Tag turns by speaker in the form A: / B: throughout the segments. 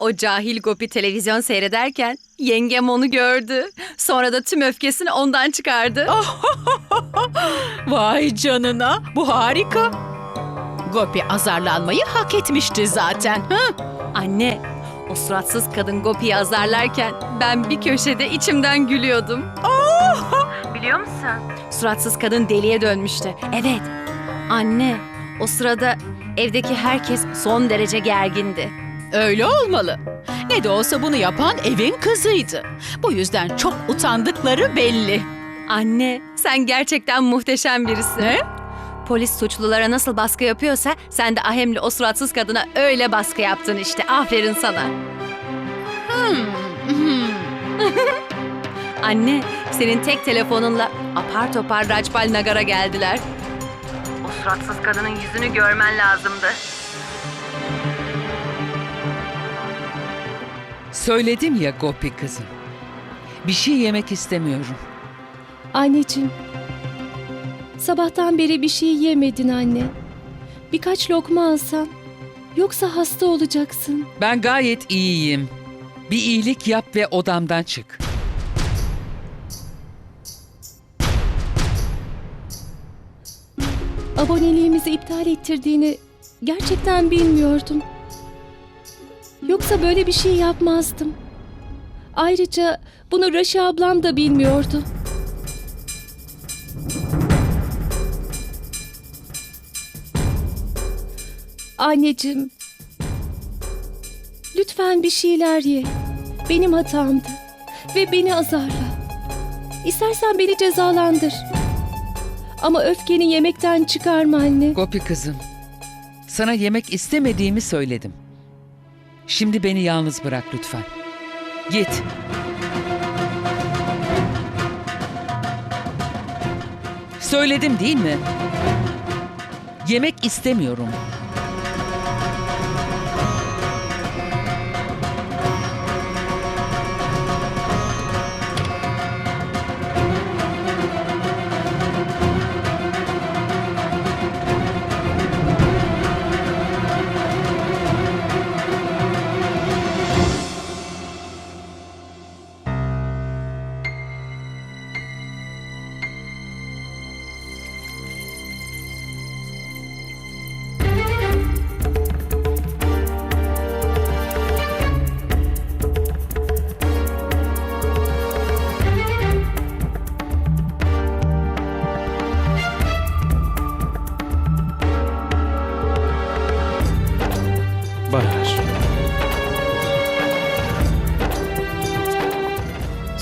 A: O cahil Gopi televizyon seyrederken yengem onu gördü. Sonra da tüm öfkesini ondan çıkardı.
B: Vay canına bu harika. Gopi azarlanmayı hak etmişti zaten. Ha?
A: Anne, o suratsız kadın Gopi'yi azarlarken ben bir köşede içimden gülüyordum. Biliyor musun? Suratsız kadın deliye dönmüştü. Evet. Anne, o sırada evdeki herkes son derece gergindi.
B: Öyle olmalı. Ne de olsa bunu yapan evin kızıydı. Bu yüzden çok utandıkları belli.
A: Anne, sen gerçekten muhteşem birisin.
B: Ne?
A: Polis suçlulara nasıl baskı yapıyorsa sen de Ahem'le o suratsız kadına öyle baskı yaptın işte. Aferin sana. Anne, senin tek telefonunla apar topar Rajpal Nagar'a geldiler. O suratsız kadının yüzünü görmen lazımdı.
C: Söyledim ya Gopi kızım. Bir şey yemek istemiyorum.
D: Anneciğim, sabahtan beri bir şey yemedin anne. Birkaç lokma alsan, yoksa hasta olacaksın.
C: Ben gayet iyiyim. Bir iyilik yap ve odamdan çık.
D: Aboneliğimizi iptal ettirdiğini gerçekten bilmiyordum. Yoksa böyle bir şey yapmazdım. Ayrıca bunu Raşi ablam da bilmiyordu. Anneciğim, lütfen bir şeyler ye. Benim hatamdı ve beni azarla. İstersen beni cezalandır. Ama öfkeni yemekten çıkarma anne.
C: Gopi kızım. Sana yemek istemediğimi söyledim. Şimdi beni yalnız bırak lütfen. Git. Söyledim değil mi? Yemek istemiyorum.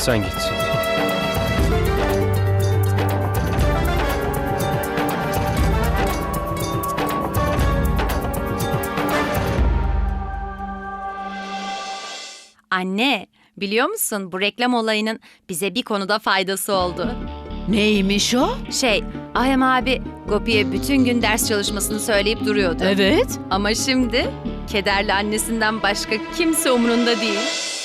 E: Sen git.
A: Anne, biliyor musun bu reklam olayının bize bir konuda faydası oldu.
B: Neymiş o?
A: Şey, Ahem abi Gopi'ye bütün gün ders çalışmasını söyleyip duruyordu.
B: Evet.
A: Ama şimdi kederli annesinden başka kimse umrunda değil.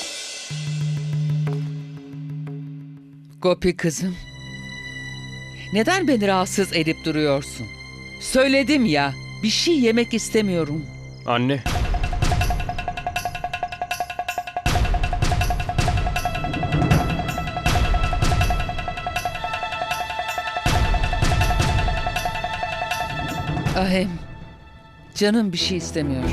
C: Gopi kızım. Neden beni rahatsız edip duruyorsun? Söyledim ya, bir şey yemek istemiyorum.
E: Anne.
C: Ahem, canım bir şey istemiyor.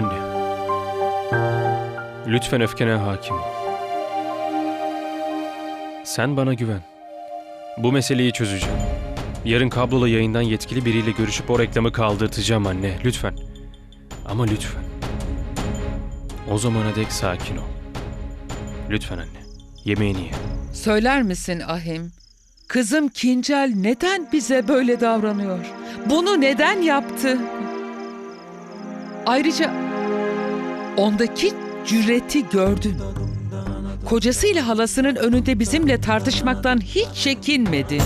E: Anne. Lütfen öfkene hakim ol. Sen bana güven. Bu meseleyi çözeceğim. Yarın kablolu yayından yetkili biriyle görüşüp o reklamı kaldırtacağım anne. Lütfen. Ama lütfen. O zamana dek sakin ol. Lütfen anne. Yemeğini ye.
C: Söyler misin Ahim? Kızım Kincel neden bize böyle davranıyor? Bunu neden yaptı? Ayrıca ondaki cüreti gördün. Kocasıyla halasının önünde bizimle tartışmaktan hiç çekinmedi.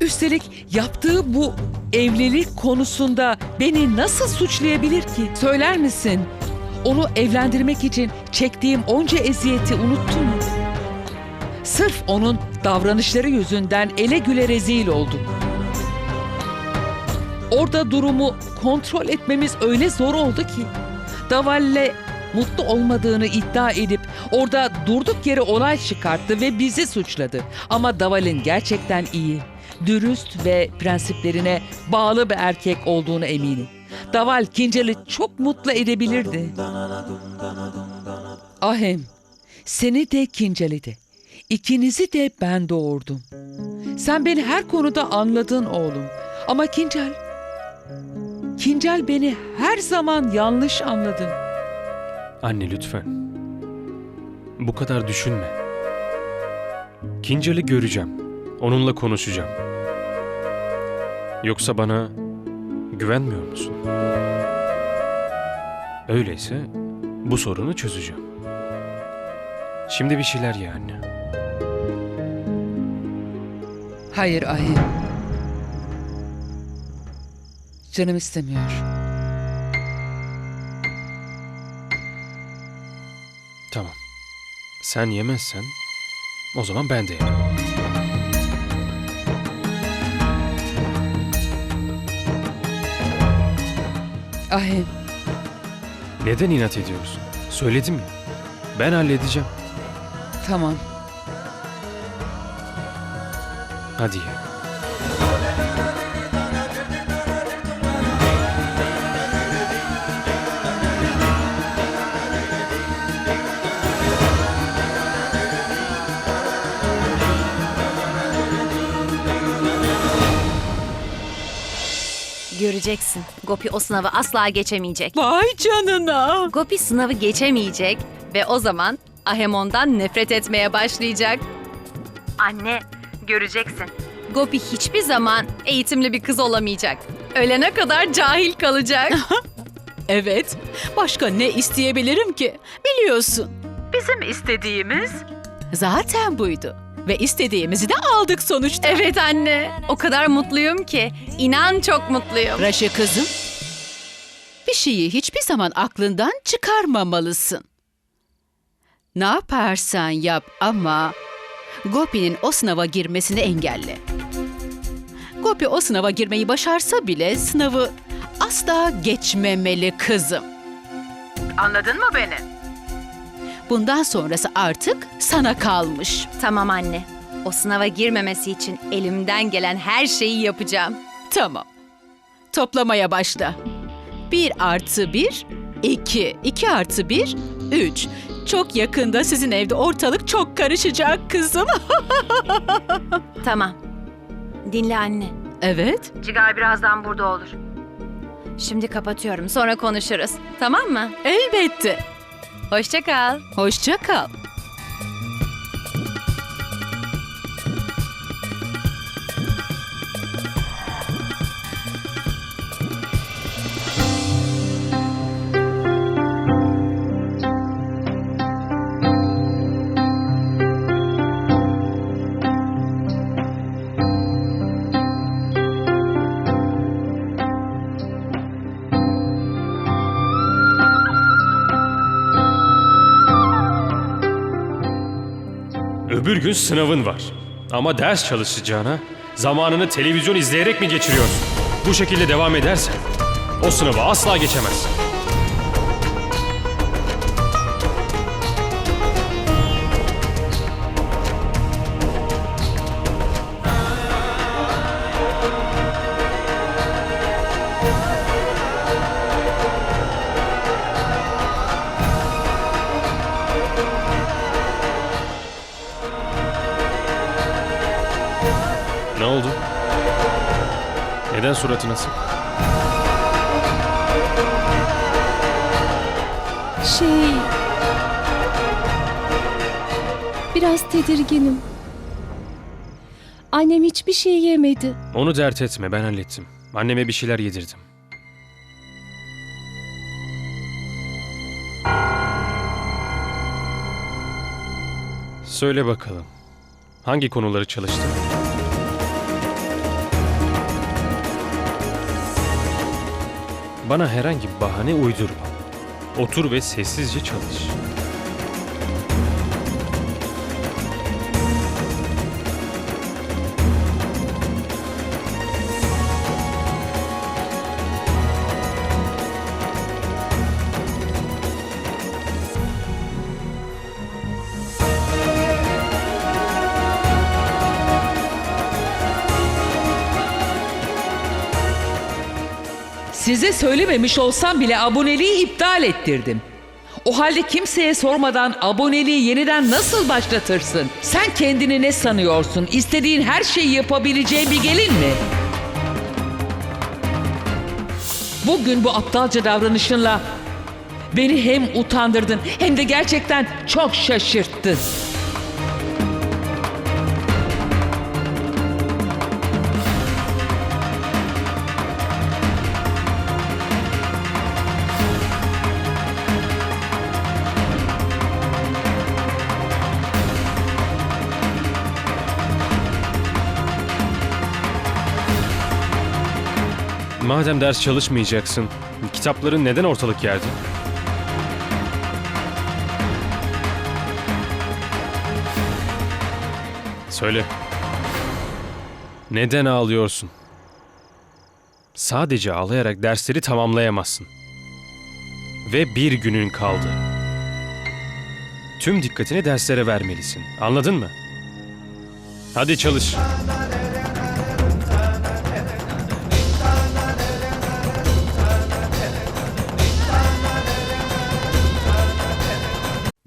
C: Üstelik yaptığı bu evlilik konusunda beni nasıl suçlayabilir ki? Söyler misin? Onu evlendirmek için çektiğim onca eziyeti unuttun mu? Sırf onun davranışları yüzünden ele güle rezil oldum. Orada durumu kontrol etmemiz öyle zor oldu ki. Daval'le mutlu olmadığını iddia edip orada durduk yere olay çıkarttı ve bizi suçladı. Ama Daval'in gerçekten iyi, dürüst ve prensiplerine bağlı bir erkek olduğunu eminim. Daval Kincel'i çok mutlu edebilirdi. Ahem, seni de Kincel'i de. İkinizi de ben doğurdum. Sen beni her konuda anladın oğlum. Ama Kincel, Kincel beni her zaman yanlış anladı.
E: Anne lütfen. Bu kadar düşünme. Kincel'i göreceğim. Onunla konuşacağım. Yoksa bana güvenmiyor musun? Öyleyse bu sorunu çözeceğim. Şimdi bir şeyler ye anne.
C: Hayır Ahem. Canım istemiyor.
E: Tamam. Sen yemezsen o zaman ben de yemem.
C: Ahem,
E: Neden inat ediyorsun? Söyledim ya. Ben halledeceğim.
C: tamam.
E: Hadi ye.
A: Göreceksin. Gopi o sınavı asla geçemeyecek.
B: Vay canına.
A: Gopi sınavı geçemeyecek ve o zaman Ahemon'dan nefret etmeye başlayacak. Anne, göreceksin. Gopi hiçbir zaman eğitimli bir kız olamayacak. Ölene kadar cahil kalacak.
B: Evet. Başka ne isteyebilirim ki? Biliyorsun.
A: Bizim istediğimiz?
B: Zaten buydu. Ve istediğimizi de aldık sonuçta.
A: Evet anne. O kadar mutluyum ki. İnan çok mutluyum.
B: Raşe kızım. Bir şeyi hiçbir zaman aklından çıkarmamalısın. Ne yaparsan yap ama Gopi'nin o sınava girmesini engelle. Gopi o sınava girmeyi başarsa bile sınavı asla geçmemeli kızım.
A: Anladın mı beni?
B: Bundan sonrası artık sana kalmış.
A: Tamam anne. O sınava girmemesi için elimden gelen her şeyi yapacağım.
B: Tamam. Toplamaya başla. Bir artı bir, iki. İki artı bir, üç. Çok yakında sizin evde ortalık çok karışacak kızım.
A: Tamam. Dinle anne.
B: Evet.
A: Cigar birazdan burada olur. Şimdi kapatıyorum. Sonra konuşuruz. Tamam mı?
B: Elbette.
A: Hoşça kal.
B: Hoşça kal.
E: Öbür gün sınavın var. Ama ders çalışacağına zamanını televizyon izleyerek mi geçiriyorsun? Bu şekilde devam edersen o sınavı asla geçemezsin. Ne oldu? Neden suratın asık?
D: Şey... Biraz tedirginim. Annem hiçbir şey yemedi.
E: Onu dert etme ben hallettim. Anneme bir şeyler yedirdim. Söyle bakalım. Hangi konuları çalıştın? Bana herhangi bir bahane uydurma. Otur ve sessizce çalış.
C: Size söylememiş olsam bile aboneliği iptal ettirdim. O halde kimseye sormadan aboneliği yeniden nasıl başlatırsın? Sen kendini ne sanıyorsun? İstediğin her şeyi yapabileceğin bir gelin mi? Bugün bu aptalca davranışınla beni hem utandırdın hem de gerçekten çok şaşırttın.
E: Madem ders çalışmayacaksın, kitapların neden ortalık yerde? Söyle. Neden ağlıyorsun? Sadece ağlayarak dersleri tamamlayamazsın. Ve bir günün kaldı. Tüm dikkatini derslere vermelisin. Anladın mı? Hadi çalış.